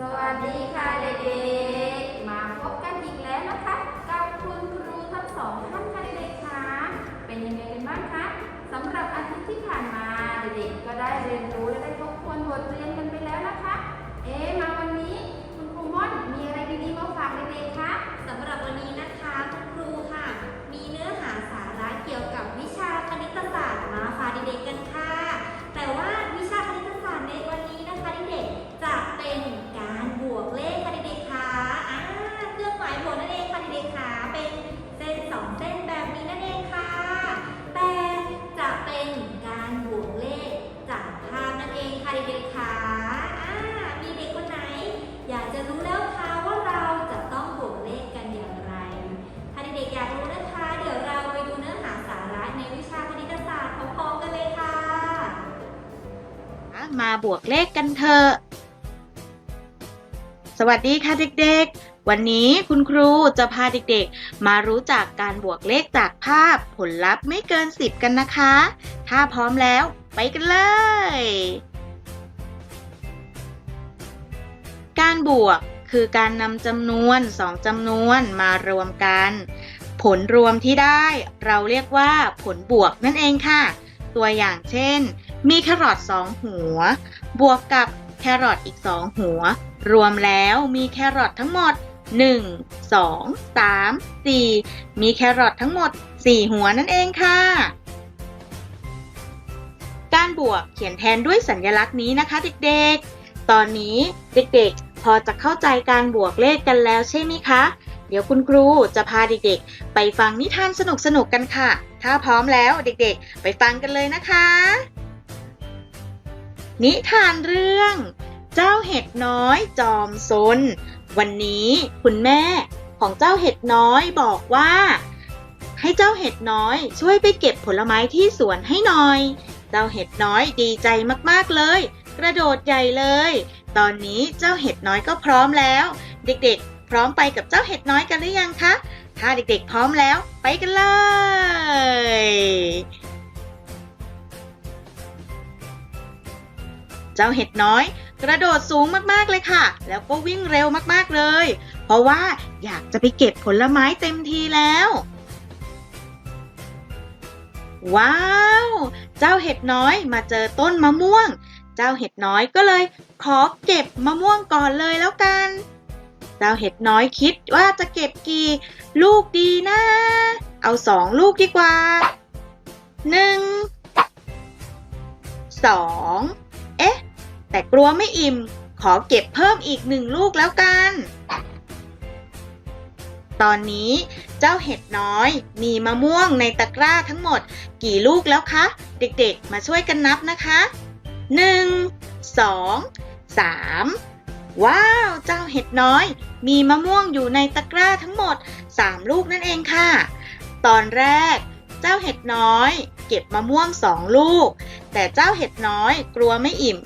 สวัสดีค่ะเด็กๆ มาพบกันอีกแล้วนะคะกับคุณครูทั้งสองท่านค่ะเด็กๆคะเป็นยังไงกันบ้างคะสำหรับอาทิตย์ที่ผ่านมาเด็กๆก็ได้เรียนรู้และได้ทบทวนบทเรียนกันไปแล้วนะคะ เอ๊ะมาวันนี้คุณครูม่อนมีอะไรดีๆมาฝากเด็กๆคะสำหรับวันนี้นะคะ บวกเลขกันเถอะ สวัสดีค่ะเด็กๆ วันนี้คุณครูจะพาเด็กๆ มารู้จักการบวกเลขจากภาพผลลัพธ์ไม่เกิน 10 กันนะคะ ถ้าพร้อมแล้วไปกันเลย การบวกคือการนำจำนวนสองจำนวนมารวมกัน ผลรวมที่ได้เราเรียกว่าผลบวกนั่นเองค่ะ ตัวอย่างเช่น มีแครอทสองหัว บวกกับแครอทอีกสองหัว รวมแล้วมีแครอททั้งหมด 1 2 3 4 มีแครอททั้งหมด 4 หัวนั่นเองค่ะ การบวกเขียนแทนด้วยสัญลักษณ์นี้นะคะเด็กๆ ตอนนี้เด็กๆ พอจะเข้าใจการบวกเลขกันแล้วใช่ไหมคะ เดี๋ยวคุณครูจะพาเด็กๆ ไปฟังนิทานสนุกๆกันค่ะ ถ้าพร้อมแล้วเด็กๆ ไปฟังกันเลยนะคะ นิทานเรื่อง เจ้าเห็ดน้อยจอมซน วันนี้คุณแม่ของเจ้าเห็ดน้อยบอกว่า ให้เจ้าเห็ดน้อยช่วยไปเก็บผลไม้ที่สวนให้หน่อย เจ้าเห็ดน้อยดีใจมากๆเลย กระโดดใหญ่เลย ตอนนี้เจ้าเห็ดน้อยก็พร้อมแล้ว เด็กๆ พร้อมไปกับเจ้าเห็ดน้อยกันหรือยังคะถ้าเด็กๆ พร้อมแล้ว ไปกันเลย เจ้าเห็ดน้อย กระโดดสูงมากๆเลยค่ะ แล้วก็วิ่งเร็วมากๆเลย เพราะว่าอยากจะไปเก็บผลไม้เต็มทีแล้ว ว้าว เจ้าเห็ดน้อยมาเจอต้นมะม่วง เจ้าเห็ดน้อยก็เลย ขอเก็บมะม่วงก่อนเลยแล้วกัน เจ้าเห็ดน้อยคิดว่าจะเก็บกี่ลูกดีนะ เอาสองลูกดีกว่าหนึ่งสอง แต่กลัวไม่อิ่ม ขอเก็บเพิ่มอีกหนึ่งลูกแล้วกัน ตอนนี้เจ้าเห็ดน้อย มีมะม่วงในตะกร้าทั้งหมด กี่ลูกแล้วคะ เด็กๆ มาช่วยกันนับนะคะหนึ่งสองสามว้าว เจ้าเห็ดน้อย มีมะม่วงอยู่ในตะกร้าทั้งหมด 3 ลูกนั่นเองค่ะ ตอนแรกเจ้าเห็ดน้อย เก็บมะม่วงสองลูก แต่เจ้าเห็ดน้อยกลัวไม่อิ่ม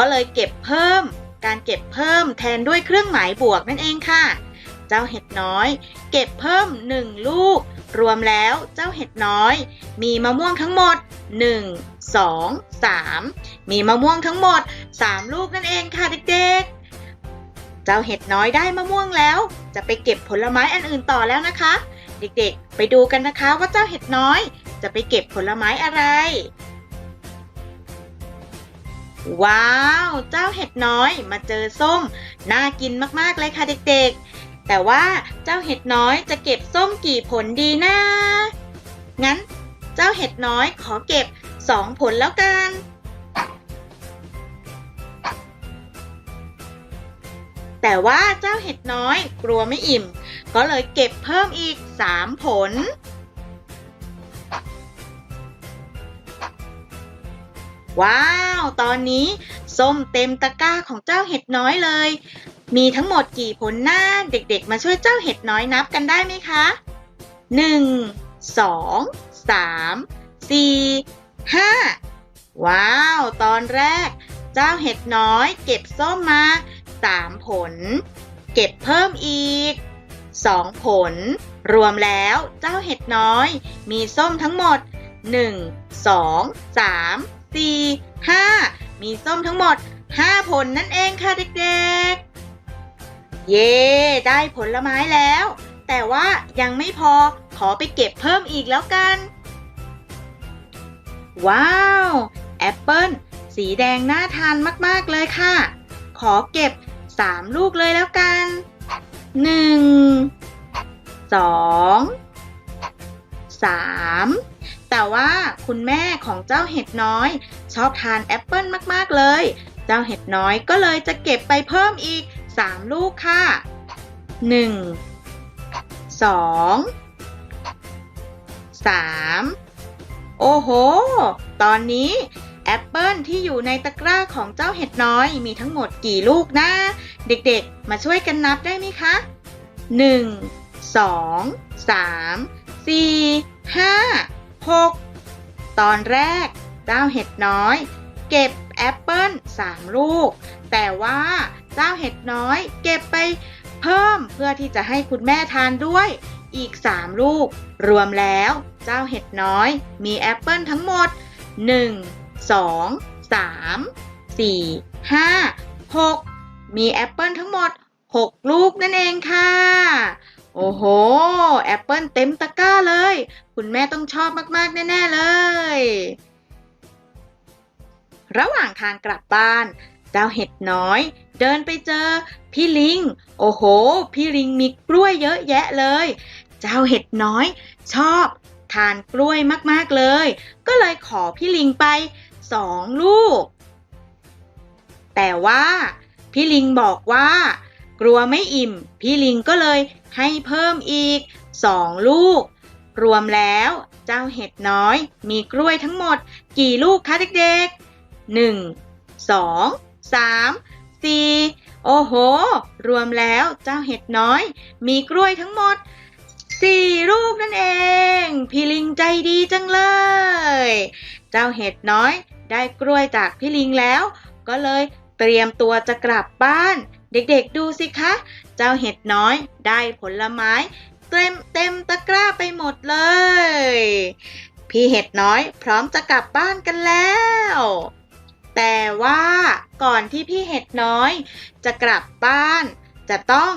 ก็เลยเก็บเพิ่ม การเก็บเพิ่มแทนด้วยเครื่องหมายบวกนั่นเองค่ะ เจ้าเห็ดน้อย เก็บเพิ่ม 1 ลูก รวมแล้วเจ้าเห็ดน้อย มีมะม่วงทั้งหมด 1 2 3 มีมะม่วงทั้งหมด 3 ลูกนั่นเองค่ะเด็กๆ เจ้าเห็ดน้อยได้มะม่วงแล้ว จะไปเก็บผลไม้อันอื่นต่อแล้วนะคะ เด็กๆ ไปดูกันนะคะว่าเจ้าเห็ดน้อย จะไปเก็บผลไม้อะไร ว้าว เจ้าเห็ดน้อยมาเจอส้ม น่ากินมากๆเลยค่ะเด็กๆ แต่ว่าเจ้าเห็ดน้อยจะเก็บส้มกี่ผลดีนะ งั้น เจ้าเห็ดน้อยขอเก็บสองผลแล้วกัน แต่ว่าเจ้าเห็ดน้อยกลัวไม่อิ่ม ก็เลยเก็บเพิ่มอีกสามผล ว้าว ตอนนี้ส้มเต็มตะกร้าของเจ้าเห็ดน้อยเลย มีทั้งหมดกี่ผลหน้าเด็กๆ มาช่วยเจ้าเห็ดน้อยนับกันได้ไหมคะ 1 2 3 4 5 ว้าว ตอนแรก เจ้าเห็ดน้อย เก็บส้มมา 3 ผล เก็บเพิ่มอีก 2 ผล รวมแล้วเจ้าเห็ดน้อย มีส้มทั้งหมด 1 2 3 4 5 มีส้มทั้งหมด 5 ผลนั่นเองค่ะเด็กๆ เย่ได้ผลไม้แล้ว แต่ว่ายังไม่พอขอไปเก็บเพิ่มอีกแล้วกัน ว้าว แอปเปิ้ลสีแดงน่าทานมากๆเลยค่ะ ขอเก็บ 3 ลูกเลยแล้วกัน 1 2 3 แต่ว่าคุณแม่ของเจ้าเห็ดน้อย ชอบทานแอปเปิ้ลมากๆเลย เจ้าเห็ดน้อยก็เลยจะเก็บไปเพิ่มอีก 3 ลูกค่ะ 1 2 3 โอ้โห ตอนนี้แอปเปิลที่อยู่ในตะกร้าของเจ้าเห็ดน้อยมีทั้งหมดกี่ลูกนะ เด็กๆ มาช่วยกันนับได้ไหมคะ 1 2 3 4 5 6 ตอนแรกเจ้าเห็ดน้อย เก็บแอปเปิ้ล3ลูก แต่ว่าเจ้าเห็ดน้อย เก็บไปเพิ่มเพื่อที่จะให้คุณแม่ทานด้วยอีก 3 ลูก รวมแล้วเจ้าเห็ดน้อย มีแอปเปิ้ลทั้งหมด 1 2 3 4 5 6 มีแอปเปิ้ลทั้งหมด 6 ลูกนั่นเองค่ะ โอ้โห แอปเปิลเต็มตะกร้าเลย คุณแม่ต้องชอบมากๆ แน่ ๆ เลย ระหว่างทางกลับบ้าน เจ้าเห็ดน้อย เดินไปเจอ พี่ลิง โอ้โห พี่ลิงมีกล้วยเยอะแยะเลย เจ้าเห็ดน้อย ชอบทานกล้วยมากๆเลย ก็เลยขอพี่ลิงไปสองลูก แต่ว่า พี่ลิงบอกว่า กลัวไม่อิ่ม พี่ลิงก็เลยให้เพิ่มอีกสองลูก รวมแล้วเจ้าเห็ดน้อย มีกล้วยทั้งหมด กี่ลูกคะเด็กๆหนึ่งสองสามสี่โอ้โห รวมแล้วเจ้าเห็ดน้อย มีกล้วยทั้งหมดสี่ลูกนั่นเอง พี่ลิงใจดีจังเลย เจ้าเห็ดน้อยได้กล้วยจากพี่ลิงแล้ว ก็เลยเตรียมตัวจะกลับบ้าน เด็กๆดูสิคะ เจ้าเห็ดน้อยได้ผลไม้ เต็มเต็มตะกร้าไปหมดเลย พี่เห็ดน้อยพร้อมจะกลับบ้านกันแล้ว แต่ว่าก่อนที่พี่เห็ดน้อย จะกลับบ้าน จะต้อง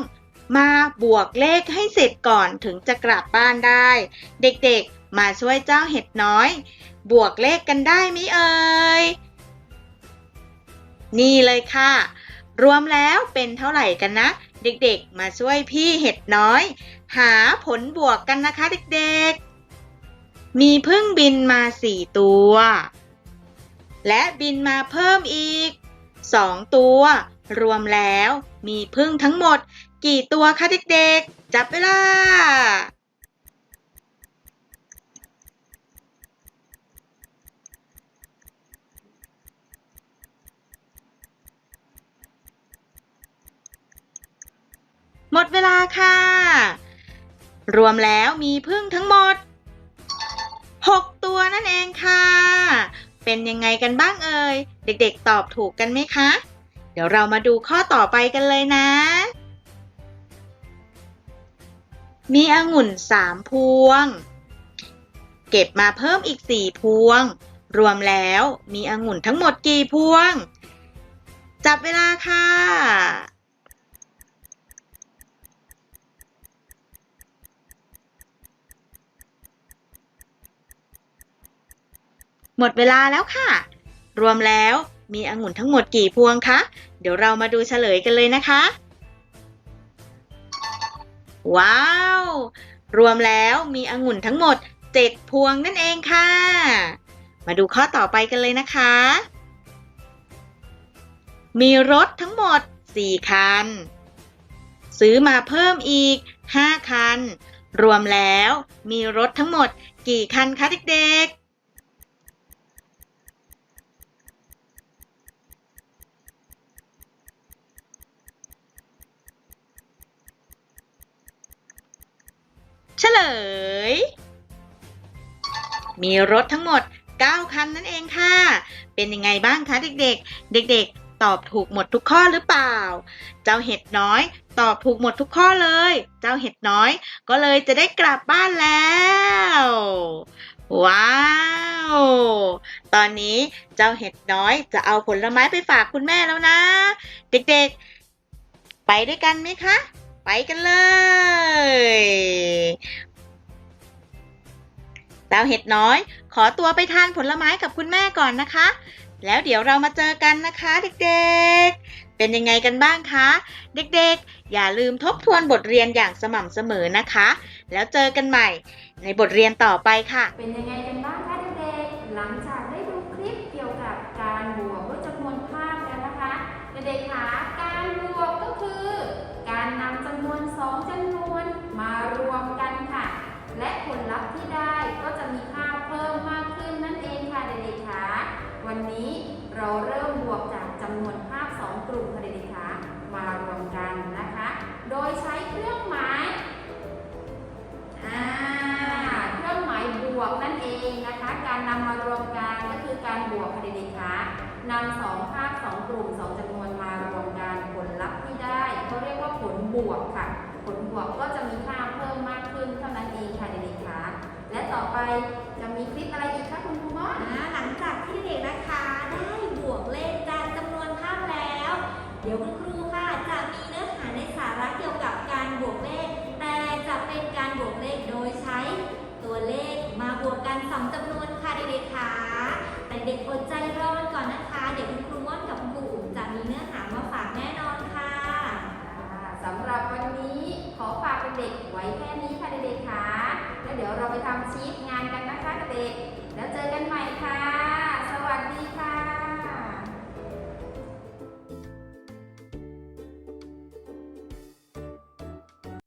มาบวกเลขให้เสร็จก่อนถึงจะกลับบ้านได้ เด็กๆ มาช่วยเจ้าเห็ดน้อย บวกเลขกันได้ไหมเอ่ยนี่เลยค่ะ รวมแล้วเป็นเท่าไหร่กันนะ เด็กๆ มาช่วยพี่เห็ดน้อย หาผลบวกกันนะคะเด็กๆ มีพึ่งบินมาสี่ตัว และบินมาเพิ่มอีกสองตัว รวมแล้วมีพึ่งทั้งหมด กี่ตัวคะเด็กๆ จับเวลา หมดเวลาค่ะ รวมแล้วมีพึ่งทั้งหมด 6 ตัวนั่นเองค่ะ เป็นยังไงกันบ้างเอ่ย เด็กๆ ตอบถูกกันไหมคะ เดี๋ยวเรามาดูข้อต่อไปกันเลยนะ มีองุ่น3พวง เก็บมาเพิ่มอีก4พวง รวมแล้วมีองุ่นทั้งหมดกี่พวง จับเวลาค่ะ หมดเวลาแล้วค่ะ รวมแล้วมีองุ่นทั้งหมดกี่พวงคะ เดี๋ยวเรามาดูเฉลยกันเลยนะคะ ว้าว รวมแล้วมีองุ่นทั้งหมด 7 พวงนั่นเองค่ะ มาดูข้อต่อไปกันเลยนะคะ มีรถทั้งหมด 4 คัน ซื้อมาเพิ่มอีก 5 คัน รวมแล้วมีรถทั้งหมดกี่คันคะเด็กๆ เฉลย มีรถทั้งหมด 9 คันนั่นเองค่ะ เป็นยังไงบ้างคะเด็กๆ เด็กๆ ตอบถูกหมดทุกข้อหรือเปล่า เจ้าเห็ดน้อยตอบถูกหมดทุกข้อเลย เจ้าเห็ดน้อยก็เลยจะได้กลับบ้านแล้ว ว้าว ตอนนี้เจ้าเห็ดน้อยจะเอาผลไม้ไปฝากคุณแม่แล้วนะ เด็กๆ ไปไปด้วยกันไหมคะ ไปกันเลยเต้าเห็ดน้อย ขอตัวไปทานผลไม้กับคุณแม่ก่อนนะคะ แล้วเดี๋ยวเรามาเจอกันนะคะเด็กๆ เป็นยังไงกันบ้างคะ เด็กๆ อย่าลืมทบทวนบทเรียนอย่างสม่ำเสมอนะคะ แล้วเจอกันใหม่ในบทเรียนต่อไปค่ะ เป็นยังไงกันบ้างคะเด็กๆ หลังจากได้ดูคลิปเกี่ยวกับการบวกด้วยจำนวนภาพกันนะคะ เด็กๆคะการบวกก็คือ การนำจำนวนสองจำนวนมารวมกันค่ะ และผลลัพธ์ที่ได้ก็จะมีค่าเพิ่มมากขึ้นนั่นเองค่ะเด็กๆคะวันนี้ เราเริ่มบวกจากจำนวนภาพสองกลุ่มค่ะเด็กๆคะมารวมกันนะคะ โดยใช้เครื่องหมายเครื่องหมายบวกนั่นเองนะคะ การนำมารวมกันก็คือการบวกค่ะเด็กๆคะนำสองภาพสองกลุ่มสองจำนวนมารวมกันผลลัพธ์ที่ได้เขาเรียกว่าผลบวกค่ะ ผลบวกก็จะมีค่าเพิ่มมากขึ้นเท่านั้นเองค่ะเด็กๆคะและต่อไปจะมีคลิปอะไรอีกคะคุณครูมอนอ่าหลังจากที่เด็กนะคะได้บวกเลขจากจำนวนภาพแล้ว เดี๋ยวคุณครูค่ะจะมีเนื้อหาในสาระเกี่ยวกับการบวกเลข แต่จะเป็นการบวกเลขโดยใช้ตัวเลขมาบวกกันสองจำนวนค่ะเด็กๆค่ะแต่เด็กอดใจรอกันก่อนนะคะ เดี๋ยวคุณครูม่อนกับคุณครูอุ๋มจะมีเนื้อหามาฝากแน่นอนค่ะสำหรับวันนี้ขอฝากเด็กๆไว้แค่นี้ค่ะเด็กๆคะแล้วเดี๋ยวเราไปทำชีตงานกันนะคะเด็กๆ